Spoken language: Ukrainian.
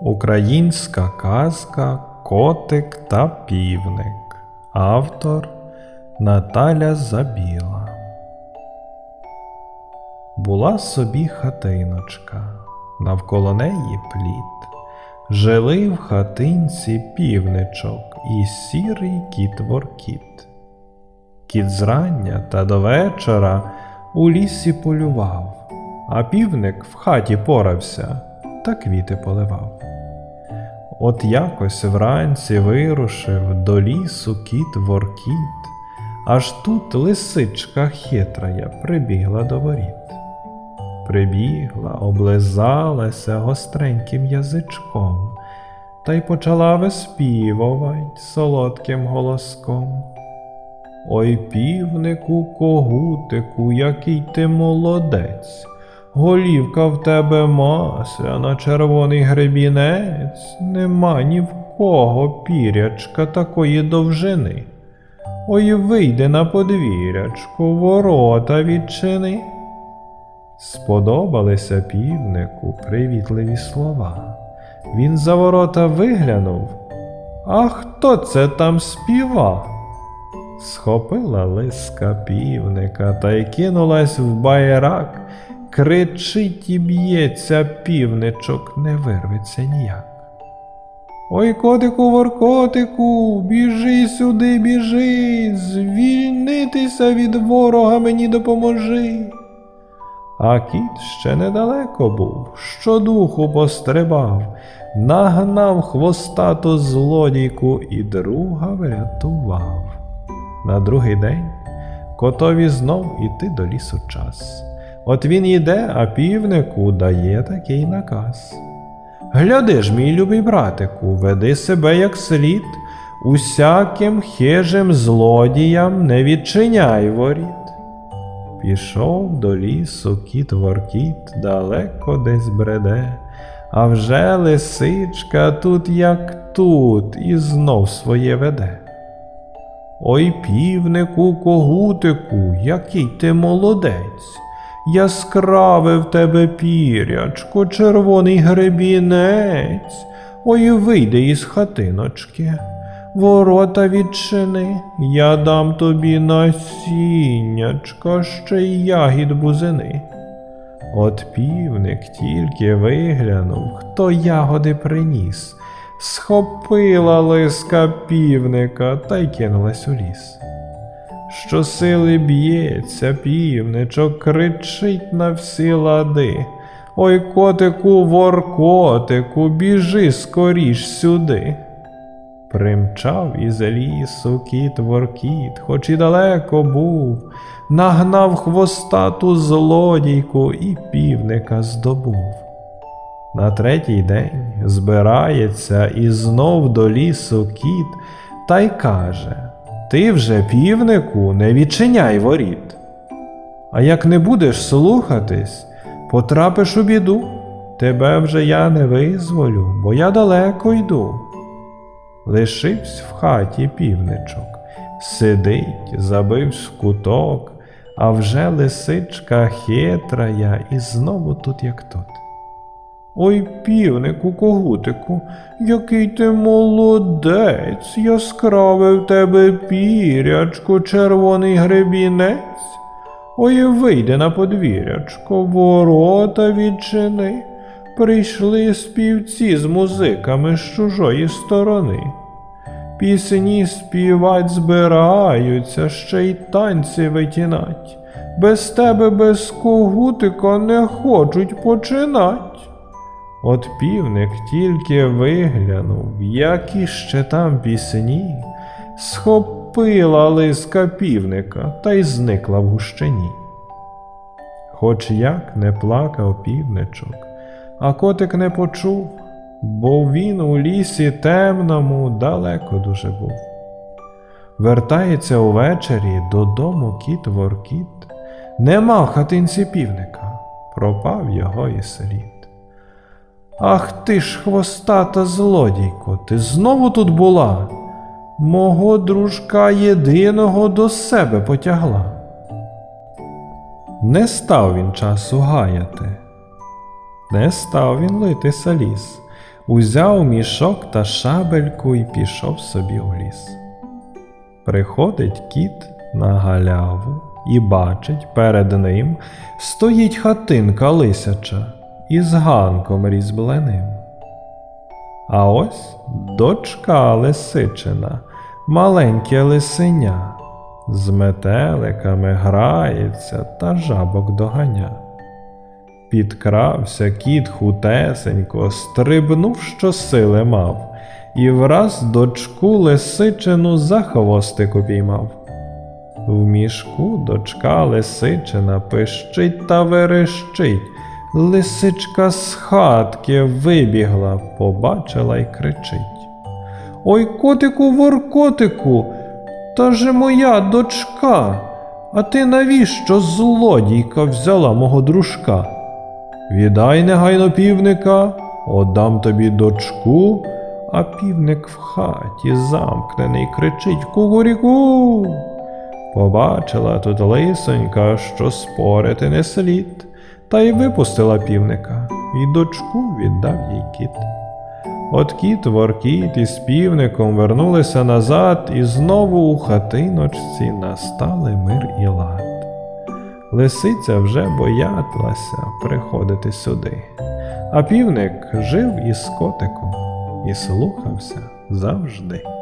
Українська казка Котик та півник. Автор Наталя Забіла. Була собі хатиночка, навколо неї плід. Жили в хатинці півничок і сірий кіт воркіт. Кіт зрання та до вечора у лісі полював, а півник в хаті порався та квіти поливав. От якось вранці вирушив до лісу кіт воркіт, аж тут лисичка хитрая прибігла до воріт. Прибігла, облизалася гостреньким язичком, та й почала виспівувать солодким голоском. Ой, півнику, когутику, який ти молодець, голівка в тебе масляна, червоний гребінець, нема ні в кого пірячка такої довжини. Ой, вийди на подвір'ячку, ворота відчини. Сподобалися півнику привітливі слова. Він за ворота виглянув. А хто це там співа? Схопила лиска півника та й кинулась в байрак. Кричить і б'ється півничок, не вирветься ніяк. Ой, котику, воркотику, біжи сюди, біжи, звільнитися від ворога мені допоможи. А кіт ще недалеко був, щодуху пострибав, нагнав хвостату злодійку і друга врятував. На другий день котові знов іти до лісу час. От він іде, а півнику дає такий наказ. Гляди ж, мій любий братику, веди себе як слід, усяким хижим злодіям не відчиняй воріт. Пішов до лісу кіт воркіт, далеко десь бреде, а вже лисичка тут, як тут, і знов своє веде. Ой, півнику, когутику, який ти молодець, яскраве в тебе пірячко, червоний гребінець. Ой, вийди із хатиночки, ворота відчини, я дам тобі насіннячка, ще й ягід бузини. От півник тільки виглянув, хто ягоди приніс, схопила лиска півника та й кинулась у ліс. Щосили б'ється півничок, кричить на всі лади. Ой, котику, воркотику, біжи скоріш сюди. Примчав із лісу кіт воркіт, хоч і далеко був, нагнав хвостату злодійку і півника здобув. На третій день збирається і знов до лісу кіт та й каже Ти вже, півнику, не відчиняй воріт. А як не будеш слухатись, потрапиш у біду. Тебе вже я не визволю, бо я далеко йду. Лишився в хаті півничок, сидить, забивсь в куток, а вже лисичка хитрая і знову тут, як тут. Ой, півнику, когутику, який ти молодець, яскраве в тебе пірячко, червоний гребінець. Ой, вийди на подвір'ячко, ворота відчини. Прийшли співці з музиками з чужої сторони. Пісні співать збираються, ще й танці витінать. Без тебе, без когутика не хочуть починать. От півник тільки виглянув, які ще там пісні, схопила лиска півника та й зникла в гущині. Хоч як не плакав півничок, а котик не почув, бо він у лісі темному далеко дуже був. Вертається увечері додому кіт воркіт, нема в хатинці півника, пропав його і слід. Ах ти ж, хвостата злодійко, ти знову тут була, мого дружка єдиного до себе потягла. Не став він часу гаяти, не став він лити саліз. узяв мішок та шабельку і пішов собі у ліс. Приходить кіт на галяву і бачить, перед ним стоїть хатинка лисяча із ганком різьбленим. А ось дочка лисичина, маленьке лисеня, з метеликами грається та жабок доганя. Підкрався кіт хутесенько, стрибнув, що сили мав, і враз дочку лисичину за хвостик упіймав. В мішку дочка лисичина пищить та верещить. Лисичка з хатки вибігла, побачила й кричить. Ой, котику, воркотику, та же моя дочка. А ти навіщо злодійка взяла мого дружка? Віддай негайно півника, отдам тобі дочку, а півник в хаті замкнений кричить Кукуріку. Побачила тут лисонька, що спорити не слід, та й випустила півника, і дочку віддав їй кіт. От кіт, воркіт із півником вернулися назад, і знову у хатиночці настали мир і лад. Лисиця вже боялася приходити сюди, а півник жив із котиком і слухався завжди.